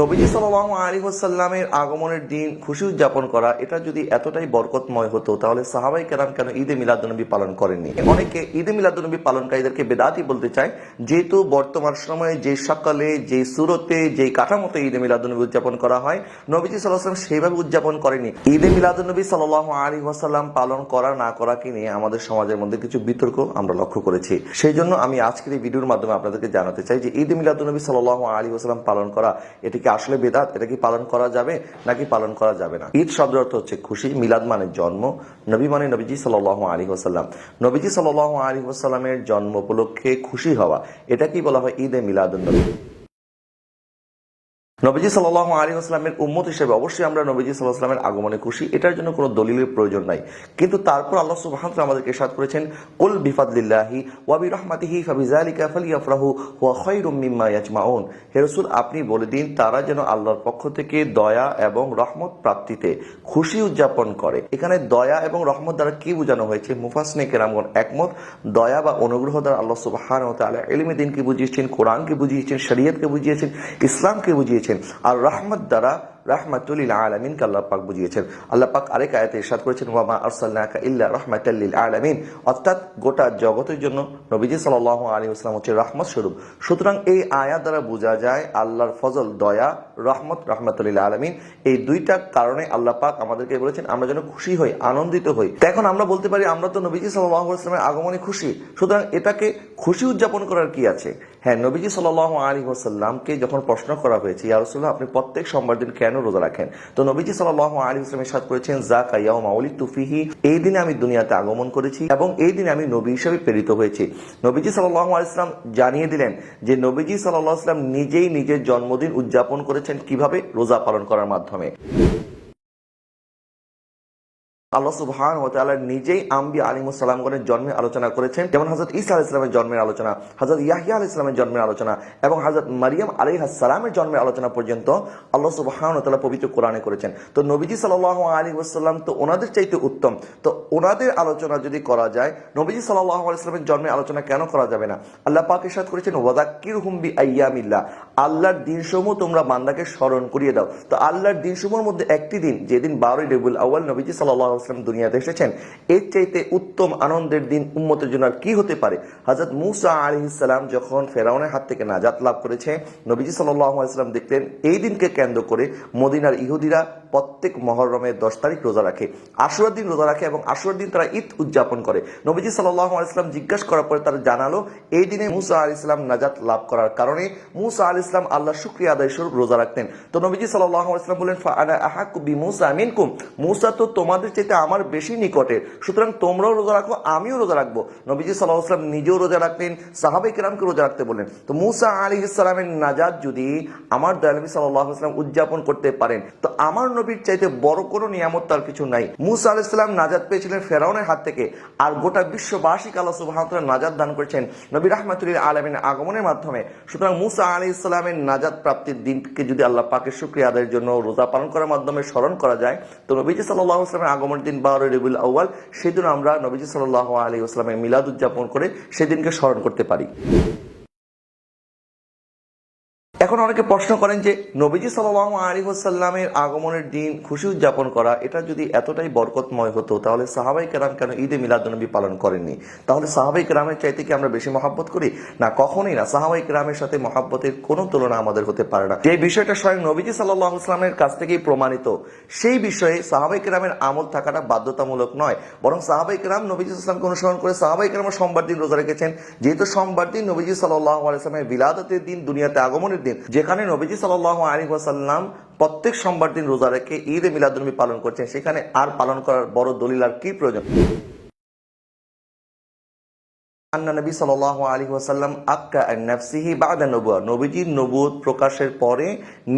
নবীজি সাল্লাহ আলী সাল্লামের আগমনের দিন খুশি উদযাপন করা, এটা যদি এতটাই বরকতময় হতো, তাহলে সাহাবাই কেরাম কেন ঈদে মিলাদুনবী পালন করেননি? অনেকে ঈদে মিলাদনবী পালনকারীদেরকে বেদাতি বলতে চায়, যেহেতু বর্তমান সময়ে যে সকালে, যে সুরতে, যে কাঠামোতে ঈদে মিলাদুনবী উদযাপন করা হয়, নবীজি সাল্লাহ সাল্লাম সেইভাবে উদযাপন করেনি ঈদে মিলাদনবী সাল্লাহ আলী ওয়াসাল্লাম পালন করা, না করাকে নিয়ে আমাদের সমাজের মধ্যে কিছু বিতর্ক আমরা লক্ষ্য করেছি। সেই জন্য আমি আজকের এই ভিডিওর মাধ্যমে আপনাদেরকে জানাতে চাই যে ঈদ মিলাদনবী সাল্লাহ আলী ওয়াসাল্লাম পালন করা, এটা কি আসলে বেদাত এটা কি পালন করা যাবে নাকি পালন করা যাবে না? ঈদ শব্দ অর্থ হচ্ছে খুশি, মিলাদ মানে জন্ম, নবী মানে নবীজি সাল্লাহ আলী ওসাল্লাম নবীজি সাল্লাহ আলী ওসাল্লামের জন্ম উপলক্ষে খুশি হওয়া, এটা কি বলা হয় ঈদে মিলাদ নবী? নবীজি সাল্লাহ আলী আসলামের উম্মত হিসেবে অবশ্যই আমরা নবীজি সাল্লাহ আসলামের আগমনে খুশি। এটার জন্য কোনো দলিলের প্রয়োজন নাই। কিন্তু তারপর আল্লাহ সুবাহান আমাদেরকে সাদ করেছেন, কুল বিফাদিল্লাহি ওয়াবি রহমাতিহি ফাবিজালিকা ফালিয়াফরাহু ওয়া খায়রুম মিম্মা ইয়াজমাউন। হেরসুল আপনি বলে দিন, তারা যেন আল্লাহর পক্ষ থেকে দয়া এবং রহমত প্রাপ্তিতে খুশি উদযাপন করে। এখানে দয়া এবং রহমত দ্বারা কি বোঝানো হয়েছে? মুফাসনে কেরামগণ একমত, দয়া বা অনুগ্রহ দ্বারা আল্লাহ সুবাহান ও তাআলা ইলমে দিনকে বুঝিয়েছেন, কোরআনকে বুঝিয়েছেন, শরীয়তকে বুঝিয়েছেন, ইসলামকে বুঝিয়েছেন। আর রহমত দ্বারা রাহমাতুলিল আলামিনকে আল্লাহ পাক বুঝিয়েছেন। আল্লাহ পাক আরেক আয়াতে ইরশাদ করেছেন ওয়ামা আরসালনাকা ইল্লা রাহমাতাল্লিল আলামিন অর্থাৎ গোটা জগতের জন্য নবীজি সাল্লাল্লাহু আলাইহি ওয়াসাল্লাম হচ্ছে রহমত স্বরূপ। সুতরাং এই আয়াত দ্বারা বোঝা যায় আল্লাহর ফজল, দয়া, রহমত, রাহমাতুলিল আলামিন। এই দুইটা কারণে আল্লাহ পাক আমাদেরকে বলেছেন, আমরা যেন খুশি হই, আনন্দিত হই। এখন আমরা বলতে পারি, আমরা তো নবীজি সাল্লাল্লাহু আলাইহি ওয়াসাল্লামের আগমনে খুশি। সুতরাং এটাকে খুশি উদযাপন করার কি আছে? হ্যাঁ নবীজি সাল্লাল্লাহু আলাইহি ওয়াসাল্লামকে যখন প্রশ্ন করা হয়েছে, ইয়া রাসূলুল্লাহ, আপনি প্রত্যেক সোমবার দিন কেন রোজা রাখেন? তো নবীজি সাল্লাল্লাহু আলাইহি ওয়াসাল্লাম সাথ করেছেন, যাকা ইয়াউমা উলিদতু ফিহি এই দিনে আমি দুনিয়াতে আগমন করেছি এবং এই দিনে আমি নবী হিসেবে প্রেরিত হয়েছি। নবীজি সাল্লাল্লাহু আলাইহি ওয়াসাল্লাম জানিয়ে দিলেন যে, নবীজি সাল্লাল্লাহু আলাইহি ওয়াসাল্লাম নিজেই নিজের জন্মদিন উদযাপন করেছেন কীভাবে? রোজা পালন করার মাধ্যমে। আল্লাহ সুবহান ও তাআলা নিজেই আম্বি আলিমুস সালামগণের জন্মের আলোচনা করেছেন, যেমন হযরত ঈসা আলাইহিস সালামের জন্মের আলোচনা, হযরত ইয়াহইয়া আলাইহিস সালামের জন্মের আলোচনা এবং হযরত মারিয়াম আলাইহিস সালামের জন্মের আলোচনা পর্যন্ত আল্লাহ সুবহান ও তাআলা পবিত্র কোরআনে করেছেন। তো নবীজি সাল্লাল্লাহু আলাইহি ওয়াসাল্লাম তো ওনাদের চাইতে উত্তম। তো ওনাদের আলোচনা যদি করা যায়, নবীজি সাল্লাল্লাহু আলাইহি সাল্লামের জন্মের আলোচনা কেন করা যাবে না? আল্লাহ পাক ইরশাদ করেছেন, ওয়াযাক্কিরহুম বিআইয়ামিল্লাহ আল্লাহর দিনসমূহ তোমরা বান্দাকে স্মরণ করিয়ে দাও। তো আল্লাহর দিনসমূহের মধ্যে একটি দিন, যেদিন বারোই রবিউল আউয়াল নবীজি সাল্লাল্লাহু ওয়াসাল্লাম দুনিয়াতে এসেছেন। এর চাইতে উত্তম আনন্দের দিন উম্মতের জন্য আর কি হতে পারে? হজরত মুসা আলি ইসলাম যখন ফেরাউনের হাত থেকে নাজাত লাভ করেছে, নবীজি সাল্লাল্লাহু সাল্লাম দেখতেন এই দিনকে কেন্দ্র করে মদিনার ইহুদিরা প্রত্যেক মহরমের দশ তারিখ রোজা রাখে, আশুরার দিন রোজা রাখে এবং আশুরার দিন তারা ঈদ উদযাপন করে। নবীজি সাল্লাহ আলাইসলাম জিজ্ঞাসা করার পরে তারা জানালো, এই দিনে মুসা আল ইসলাম নাজাত লাভ করার কারণে মুসা আল ইসলাম আল্লাহ শুক্রিয়া আদায় স্বরূপ রোজা রাখতেন। তো নবীজি সাল্লাহ আলাইসলাম বললেন, ফাআনা আহাকু বি মুসা মুসা তো তোমাদের চাইতে আমার বেশি নিকটে, সুতরাং তোমরাও রোজা রাখো, আমিও রোজা রাখব। নবীজি সাল্লাহ আসলাম নিজেও রোজা রাখতেন সাহাবে কিরামকে রোজা রাখতে বললেন। তো মুসা আলী ইসলামের নাজাত যদি আমার দয়ালবী সাল্লাহ আসলাম উদযাপন করতে পারেন, তো আমার নবীর চাইতে বড় কোনো নিয়ামত তার কিছু নাই। মুসা আল ইসলাম নাজাদ পেয়েছিলেন ফেরাউনের হাত থেকে আর গোটা বিশ্ববাসী আল্লাহ সুবাহ নাজাদ দান করেছেন নবী রহমাতুল্লাহ আলমিনের আগমনের মাধ্যমে। সুতরাং মুসা আলী ইসলামের নাজাদ প্রাপ্তির দিনকে যদি আল্লাহ পাকের শুক্রিয়া আদায়ের জন্য রোজা পালন করার মাধ্যমে স্মরণ করা যায়, তো নবীজি সাল্লাহ আসলামের আগমনের দিন বারো রবিউল আউ্য়াল সেদিন আমরা নবীজি সাল্লাহ আলী আসলামের মিলাদ উদযাপন করে সেদিনকে স্মরণ করতে পারি। এখন অনেকে প্রশ্ন করেন যে নবীজি সাল্লাহ আলী সাল্লামের আগমনের দিন খুশি উদযাপন করা, এটা যদি এতটাই বরকতময় হতো, তাহলে সাহাবাই কেরাম কেন ঈদে মিলাদনবী পালন করেননি? তাহলে সাহাবাই কেরামের চাইতে কি আমরা বেশি মহাব্বত করি? না, কখনই না। সাহাবাই কেরামের সাথে মহাব্বতের কোনো তুলনা আমাদের হতে পারে না। যে বিষয়টা স্বয়ং নবীজি সাল্লাহ ইসলামের কাছ থেকেই প্রমাণিত, সেই বিষয়ে সাহাবাই কেরামের আমল থাকাটা বাধ্যতামূলক নয়। বরং সাহাবাই কেরাম নবীজি ইসলামকে অনুসরণ করে সাহাবাই কেরাম সোমবার দিন রোজা রেখেছেন। যেহেতু সোমবার দিন নবীজি সাল্লাহ আলাইসলামের বিলাদতের দিন, দুনিয়াতে আগমনের দিন যেখানে নবীজি সাল্লাহ আলী ওয়াসাল্লাম প্রত্যেক সোমবার দিন রোজা রেখে ঈদ এ মিলাদুলনবী পালন করছেন, সেখানে আর পালন করার বড় দলিল আর কি প্রয়োজন? আন্না নবী সাল্লাল্লাহু আলাইহি ওয়াসাল্লাম আক্কা আন নাফসিহি বাদা নবুয়া। নবীজির নবুয়ত প্রকাশের পরে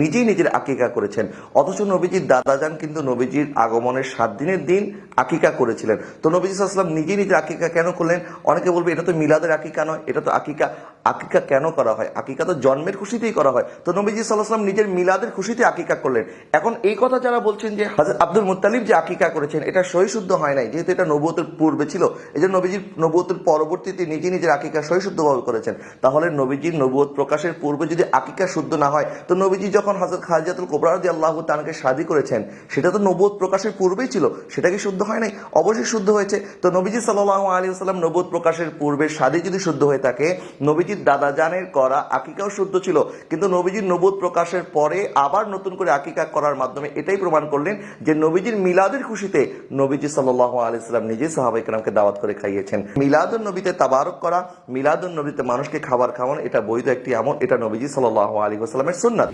নিজেই নিজের আকিকা করেছেন। অথচ নবীজির দাদাজান কিন্তু নবীজির আগমনের সাত দিনের দিন আকিকা করেছিলেন। তো নবীজি সাল্লাম নিজেই নিজের আকিকা কেন করলেন? অনেকে বলবে, এটা তো মিলাদের আকিকা নয়, এটা তো আকিকা আকিকা কেন করা হয়? আকিকা তো জন্মের খুশিতেই করা হয়। তো নবীজি সাল্লাহাম নিজের মিলাদের খুশিতে আকিকা করলেন। এখন এই কথা যারা বলছেন যে হাজরত আব্দুল মুতালিব যে আকিকা করেছেন, এটা সহিশুদ্ধ হয় নাই, যেহেতু এটা নবুয়তের পূর্বে ছিল। এই যে নবীজির নবুয়তের পরবর্তীতে নিজে নিজের আকিকা সহিশুদ্ধভাবে করেছেন, তাহলে নবীজির নবুয়ত প্রকাশের পূর্বে যদি আকিকা শুদ্ধ না হয়, তো নবীজি যখন হাজরত খাজাতুল কোবরাদি আল্লাহ তানকে শাদি করেছেন, সেটা তো নবুয়ত প্রকাশের পূর্বেই ছিল, সেটা কি শুদ্ধ হয় নাই? অবশ্যই শুদ্ধ হয়েছে। তো নবীজি সাল্লাহ আলী সাল্লাম নবুয়ত প্রকাশের পূর্বে শাদি যদি শুদ্ধ হয়ে থাকে, নবীজির দাদা জানের করা আকিকাও শুদ্ধ ছিল, কিন্তু নবীজির নবুয়ত প্রকাশের পরে আবার নতুন করে আকিকা করার মাধ্যমে এটাই প্রমাণ করলেন যে নবীজির মিলাদের খুশিতে নবীজি সাল্লাহ আলী সাল্লাম নিজেই সাহাবাইকরামকে দাওয়াত করে খাইয়েছেন। মিলাদুল নবীতে তাবারক করা মিলাদুল নবীতে মানুষকে খাবার খাওয়ানো, এটা বৈধ একটি আমল, এটা নবীজি সাল্লাহ আলী সাল্লামের সুন্নাত।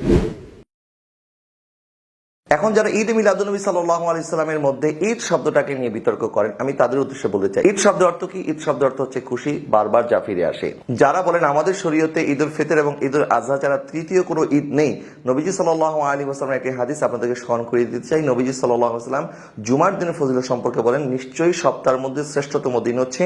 এখন যারা ঈদ মিলাদুলনবী সাল্লাহ আলি ইসলামের মধ্যে ঈদ শব্দটাকে নিয়ে বিতর্ক করেন, আমি তাদের উদ্দেশ্যে বলতে চাই। ঈদ শব্দ অর্থ কি? ঈদ শব্দ অর্থ হচ্ছে খুশি, বারবার যা ফিরে আসে। যারা বলেন, আমাদের শরীয়তে ঈদ উল ফিতর এবং ঈদ উল আজহা ছাড়া তৃতীয় কোনো ঈদ নেই। নবীজি সাল্লাহ আলী আসলামের একটি হাদিস আপনাদেরকে স্মরণ করিয়ে দিতে চাই। নবীজি সাল্লাহ আসলাম জুমার দিনের ফজিল সম্পর্কে বলেন, নিশ্চয়ই সপ্তাহের মধ্যে শ্রেষ্ঠতম দিন হচ্ছে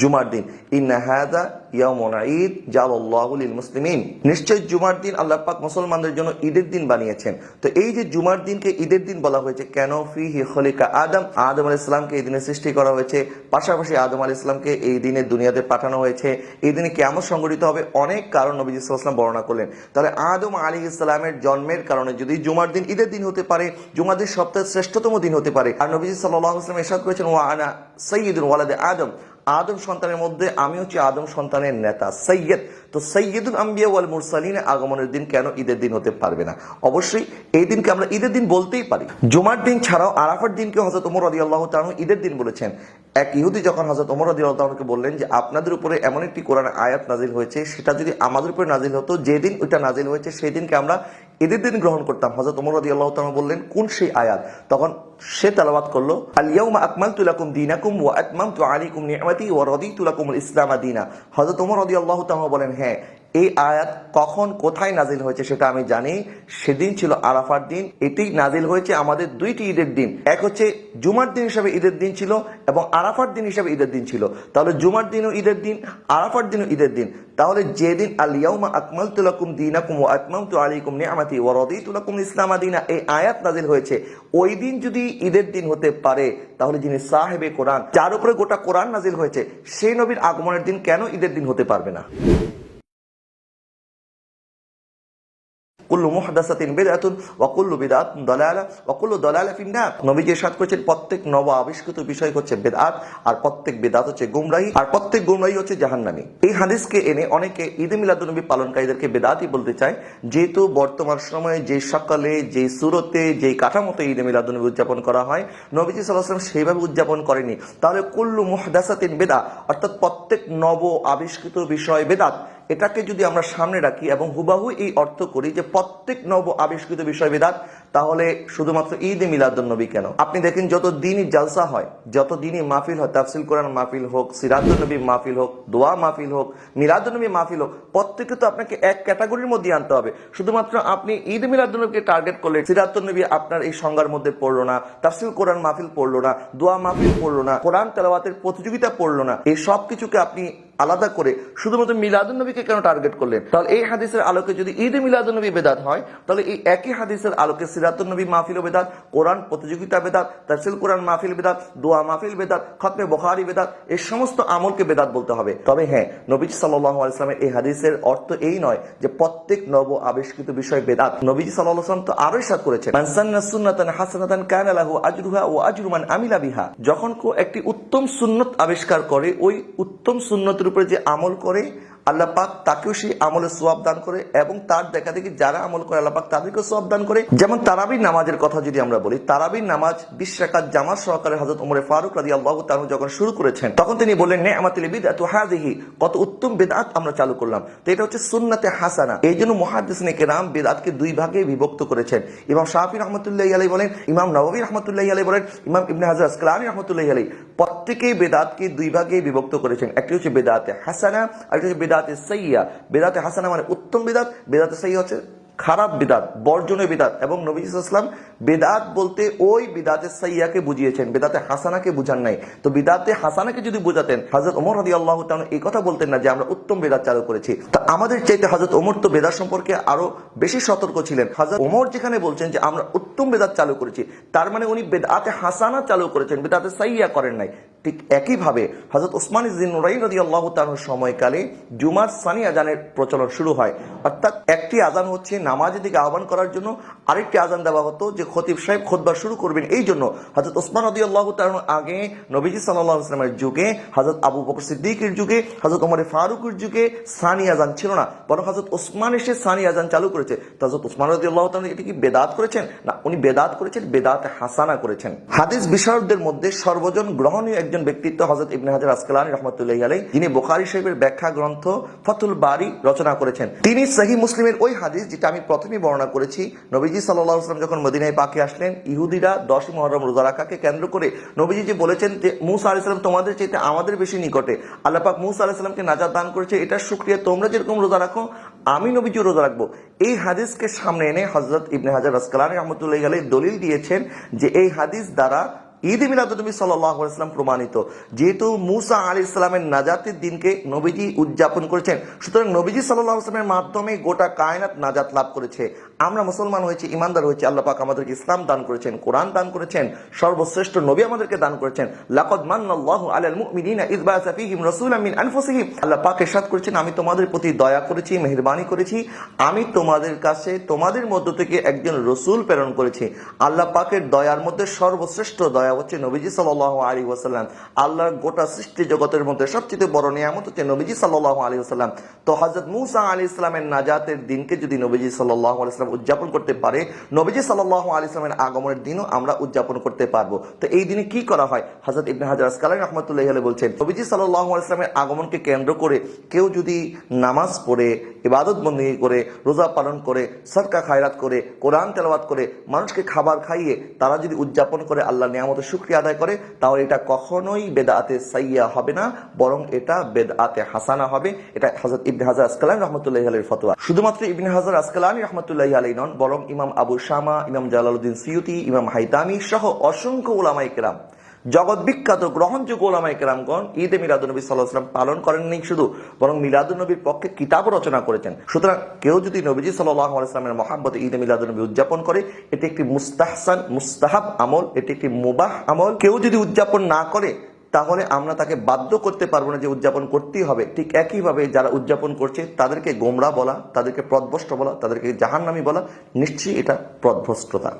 জুমার দিন। ইন্নাহাদা ইয়ামুন ঈদ জালাল্লাহুল মুসলিমিন। নিশ্চয় জুমার দিন আল্লাহ পাক মুসলমানদের জন্য ঈদের দিন বানিয়েছেন। তো এই যে জুমার দিনকে ঈদের দিন বলা হয়েছে, কেন ফি হি খলিকা আদম? আদম আল ইসলামকে এই দিনে সৃষ্টি করা হয়েছে। পাশাপাশি আদম আল ইসলামকে এই দিনে দুনিয়াতে পাঠানো হয়েছে। এই দিনে কেমন সংগঠিত হবে, অনেক কারণ নবী ইসলাম বর্ণনা করলেন। তাহলে আদম আলী ইসলামের জন্মের কারণে যদি জুমার দিন ঈদের দিন হতে পারে, জুমার দিন সপ্তাহের শ্রেষ্ঠতম দিন হতে পারে। আর নবী সাল্লাহ ইসলাম এরশাদ করেছেন ও আনা সৈয়দুল ওয়ালাদে আদম। আদম সন্তানের মধ্যে আমি হচ্ছি আদম সন্তানের নেতা সৈয়দ। তো সৈয়দুল আম্বিয়া ওয়াল মুরসালিন আগমনের দিন কেন ঈদের দিন হতে পারবে না? অবশ্যই এই দিনকে আমরা ঈদের দিন বলতেই পারি। জুমার দিন ছাড়াও আরাফার দিনকে হজরত ওমর রদি আল্লাহ তালু ঈদের দিন বলেছেন। এক ইহুদি যখন হজরত ওমর রদি আল্লাহ তালুকে বললেন যে, আপনাদের উপরে এমন একটি কোরআন আয়াত নাজিল হয়েছে, সেটা যদি আমাদের উপরে নাজিল হতো যেদিন ওইটা নাজিল হয়েছে, সেই দিনকে আমরা ঈদের দিন গ্রহণ করতাম। হজরত ওমর রদি আল্লাহ তালু বললেন, কোন সেই আয়াত? তখন সে তালাবাত করল আলিয়াউমা আকমালতু লাকুম দীনাকুম ওয়া আতমামতু আলাইকুম নি'মাতি ওয়া রাদিতু লাকুম ইসলাম দীনা। হযরত ওমর রাদিয়াল্লাহু তাআলা বলেন হ্যাঁ এই আয়াত কখন কোথায় নাজিল হয়েছে সেটা আমি জানি। সেদিন ছিল আরাফার দিন এটি নাজিল হয়েছে আমাদের দুইটি ঈদের দিন। এক হচ্ছে জুমার দিন হিসাবে ঈদের দিন ছিল এবং আরাফার দিন হিসাবে ঈদের দিন ছিল। তাহলে জুমার দিনও ঈদের দিন, আরাফার দিনও ঈদের দিন। তাহলে যেদিন আলিয়াউমা আকমালতু লাকুম দীনাকুম ওয়া আতমামতু আলাইকুম নি'মাতি ওয়া রাদিতু লাকুম ইসলাম দীনা, এই আয়াত নাজিল হয়েছে। ওই দিন যদি ঈদের দিন হতে পারে, তাহলে যিনি সাহেবে কোরআন, যার উপরে গোটা কোরআন নাজিল হয়েছে, সেই নবীর আগমনের দিন কেন ঈদের দিন হতে পারবে না? কুল্লু মুহাদাসাতিন বিদআতুন ওয়া কুল্লু বিদআতুন দালালা ওয়া কুল্লু দালালা ফিন্নার। নবীজি ইরশাদ করেছেন, প্রত্যেক নব আবিষ্কৃত বিষয় হচ্ছে বিদআত, আর প্রত্যেক বিদআত হচ্ছে গুমরাহি, আর প্রত্যেক গুমরাহি হচ্ছে জাহান্নামী। এই হাদিসকে এনে অনেকে ঈদ মিলাদুন্নবী পালনকারীদেরকে বেদাতই বলতে চায়। যেহেতু বর্তমান সময়ে যে সকালে, যে সুরতে, যে কাঠামোতে ঈদ মিলাদুন্নবী উদযাপন করা হয়, নবীজি ওয়াসাল্লাম সেইভাবে উদযাপন করেনি। তাহলে কুল্লু মুহাদাসাতিন বেদা অর্থাৎ প্রত্যেক নব আবিষ্কৃত বিষয় বেদাত এটাকে যদি আমরা সামনে রাখি এবং হুবাহু এই অর্থ করি যে প্রত্যেক নব আবিষ্কৃত বিষয় বেদাত তাহলে শুধুমাত্র ঈদ নবী কেন? আপনি দেখেন যত দিনই জালসা হয়, যত দিনই মাহফিল হয়, তাফসিল কোরআন মাহফিল হোক সিরাজুল নবী মাহফিল হোক, দোয়া মাহফিল হোক মিলাদুল নবী মাহফিল হোক প্রত্যেকে তো আপনাকে এক ক্যাটাগরির মধ্যে আনতে হবে। শুধুমাত্র আপনি ঈদ মিলাদুল নবীকে টার্গেট করলে সিরাজুল নবী আপনার এই সংজ্ঞার মধ্যে পড়ল না, তাফসিল কোরআন মাহফিল পড়ল না, দোয়া মাহফিল পড়ল না, কোরআন তেলাওয়াতের প্রতিযোগিতা পড়ল না, এই সব কিছুকে আপনি আলাদা করে শুধুমাত্র মিলাদুন নবীকে কেন টার্গেট করলেন? তাহলে এই হাদিসের আলোকে যদি ঈদ মিলাদুন নবী বেদাত হয়, তাহলে এই একই হাদিসের আলোকে সিরাতুন নবী মাহফিল বেদাত, কোরআন প্রতিযোগিতা বেদাত তাফসিল কোরআন মাহফিল বেদাত, দোয়া মাহফিল বেদাত, খতমে বখারি বেদাত, এই সমস্ত আমলকে বেদাত বলতে হবে। তবে হ্যাঁ নবীজি সাল্লাহ আলাইসলামের এই হাদিসের অর্থ এই নয় যে প্রত্যেক নব আবিষ্কৃত বিষয় বেদাত। নবীজি সাল্লাহ সাল্লাম তো আরোই সাত করেছেন সুন্নাতান হাসানাতান কানা লাহু আজরুহা ও আজরুমান আমিলা বিহা। যখন কেউ একটি উত্তম সুন্নত আবিষ্কার করে, ওই উত্তম সুন্নতের উপরে যে আমল করে আল্লাহ পাক তাকেও সেই আমলে সোয়াব দান করে এবং তার দেখা দেখি যারা আমল করে আল্লাহ পাক তাদেরকেও সোয়াব দান করে। যেমন তারাবির নামাজের কথা যদি আমরা বলি তারাবির নামাজ বিশ রাকাত জামাত সহকারে হজরত ওমরে ফারুক রাদি আল্লাহ তাহু যখন শুরু করেছেন, তখন তিনি বললেন, নে আমার বিদাত হাজিহি কত উত্তম বেদাত আমরা চালু করলাম। তো এটা হচ্ছে সুন্নাতে হাসানা। এই জন্য মহাদিসনে কেরাম বেদাতকে দুই ভাগে বিভক্ত করেছেন। ইমাম শাহি রহমতুল্লাহ আলাই বলেন, ইমাম নবী রহমতুল্লাহ আলাই বলেন, ইমাম ইবনে হাজার আসকালানি রহমতুল্লাহ আলাই প্রত্যেকেই বেদাতকে দুই ভাগে বিভক্ত করেছেন। একটি হচ্ছে বেদাতে হাসানা আর একটি হচ্ছে বেদাতে সাইয়া। বেদাতে হাসানা মানে উত্তম বেদাত, বেদাতে সাইয়া হচ্ছে খারাপ বিদাত, বর্জনীয় বিদাত। এবং নবী ইসলাম বেদাত বলতে ওই বিদাতে সাইয়াকে বুঝিয়েছেন, বেদাতে হাসানাকে বুঝান নাই। তো বিদাতে হাসানাকে যদি বুঝাতেন হাজরত ওমর হাদি আল্লাহ এই কথা বলতেন না যে আমরা উত্তম বেদাত চালু করেছি। তা আমাদের চাইতে হাজরত ওমর তো বেদাত সম্পর্কে আরও বেশি সতর্ক ছিলেন। হাজরত ওমর যেখানে বলছেন যে আমরা উত্তম বেদাত চালু করেছি, তার মানে উনি বেদাতে হাসানা চালু করেছেন, বেদাতে সাইয়া করেন নাই। ঠিক একইভাবে হজরত ওসমান ইজিন নুরাই নদী আল্লাহ তালুর সময়কালে জুমার সানি আজানের প্রচলন শুরু হয়। অর্থাৎ একটি আজান হচ্ছে নামাজের দিকে আহ্বান করার জন্য আরেকটি আজান দেওয়া হতো যে খতিব সাহেব খোদবার শুরু করবেন এই জন্য। হজরত ওসমান নদী আল্লাহ তালুর আগে নবীজি সাল্লাহ ইসলামের যুগে হজরত আবু বকর সিদ্দিকের যুগে হজরত ওমর ফারুকের যুগে সানি আজান ছিল না। বরং হজরত ওসমান এসে সানি আজান চালু করেছে। তো হজরত ওসমান রদি আল্লাহ তালু এটি কি বেদাত করেছেন? না, উনি বেদাত করেছেন, বেদাত হাসানা করেছেন। হাদিস বিশারদদের মধ্যে সর্বজন গ্রহণীয় একজন ব্যক্তিত্ব হজরত ইবনে হাজার আসকালানি রহমতুল্লাহ আলাই যিনি বোখারি সাহেবের ব্যাখ্যা গ্রন্থ ফতুল বারি রচনা করেছেন। তিনি সহি মুসলিমের ওই হাদিস, যেটা আমি প্রথমেই বর্ণনা করেছি, নবীজি সাল্লাহ আসলাম যখন মদিনায় পাকে আসলেন, ইহুদিরা দশ মহরম রোজা রাখাকে কেন্দ্র করে নবীজি যে বলেছেন যে, মুসা আলাইসালাম তোমাদের চাইতে আমাদের বেশি নিকটে। আল্লাপাক মুসা আলাইসালামকে নাজাদ দান করেছে, এটা সুক্রিয়া তোমরা যেরকম রোজা রাখো, আমি নবীজি রোজা রাখব। এই হাদিসকে সামনে এনে হজরত ইবনে হাজার আসকালানি রহমতুল্লাহ আলাই দলিল দিয়েছেন যে, এই হাদিস দ্বারা ঈদ মিলাদুলনবী সাল্লাম প্রমাণিত। যেহেতু মুসা আলী ইসলামের নাজাতের দিনকে নবীজি উদযাপন করেছেন, সুতরাং নবীজি সাল্লাহ মাধ্যমে গোটা কায়নাত নাজাত লাভ করেছে। আমরা মুসলমান হয়েছি ইমানদার হয়েছে, আল্লাহ পাক আমাদেরকে ইসলাম দান করেছেন, কোরআন দান করেছেন, সর্বশ্রেষ্ঠ নবী আমাদেরকে দান করেছেন। লাকদ মান্নাল্লাহু আলাল মুমিনিনা রাসূলাম মিন আনফুসিহিম। আল্লাহ পাক ইরশাদ করেছেন, আমি তোমাদের প্রতি দয়া করেছি, মেহেরবানি করেছি, আমি তোমাদের কাছে, তোমাদের মধ্য থেকে একজন রসুল প্রেরণ করেছি। আল্লাহ পাকের দয়ার মধ্যে সর্বশ্রেষ্ঠ দয়া হচ্ছে নবীজি সাল্লাহ আলী ওয়াসাল্লাম। আল্লাহর গোটা সৃষ্টি জগতের মধ্যে সবচেয়ে বড় নিয়ামত হচ্ছে নবীজি সাল্লাহ আলী ওসাল্লাম তো হজরত মুসা আলী ইসলামের নাজাতের দিনকে যদি নবীজি সাল্লাহ আলাইসলাম উদযাপন করতে পারে, নবীজি সাল্লাহ আলী ইসলামের আগমনের দিনও আমরা উদযাপন করতে পারব। তো এই দিনে কি করা হয়? হজরত ইবনে হাজার আসকালাই রহমতুল্লাহ আলী বলছেন, নবীজি সাল্লাহ আলাইসলামের আগমনকে কেন্দ্র করে কেউ যদি নামাজ পড়ে, ইবাদত বন্দী করে, রোজা পালন করে সরকা খায়রাত করে, কোরআন তেলাওয়াত করে, মানুষকে খাবার খাইয়ে তারা যদি উদযাপন করে আল্লাহ নিয়ামতের শুক্রিয়া আদায় করে, তাহলে এটা কখনোই বেদাতে সাইয়া হবে না, বরং এটা বেদাতে হাসানা হবে। এটা হাজরত ইবনে হাজার আসকালান রহমতুল্লাহ আলীর ফতোয়া। শুধুমাত্র ইবনে হাজার আসকালান রহমতুল্লাহ আলী নন, বরং ইমাম আবু শামা, ইমাম জালালউদ্দিন সিউতি, ইমাম হাইতামি সহ অসংখ্য ওলামাই জগৎ বিখ্যাত গ্রহণযোগ্য ওলামাই কেরামগণ ঈদে মিলাদুলনবী সাল্লাহ সাল্লাম পালন করেননি শুধু, বরং মিলাদুলনবীর পক্ষে কিতাবও রচনা করেছেন। সুতরাং কেউ যদি নবীজি সাল্লাহ আলাইসলামের মহাব্বত ঈদে মিলাদুলনবী উদযাপন করে, এটি একটি মুস্তাহসান, মুস্তাহাব আমল, এটি একটি মুবাহ আমল। কেউ যদি উদযাপন না করে, তাহলে আমরা তাকে বাধ্য করতে পারব না যে উদযাপন করতেই হবে। ঠিক একইভাবে যারা উদযাপন করছে, তাদেরকে গোমরা বলা, তাদেরকে পথভ্রষ্ট বলা, তাদেরকে জাহান্নামি বলা, নিশ্চয়ই এটা পথভ্রষ্টতা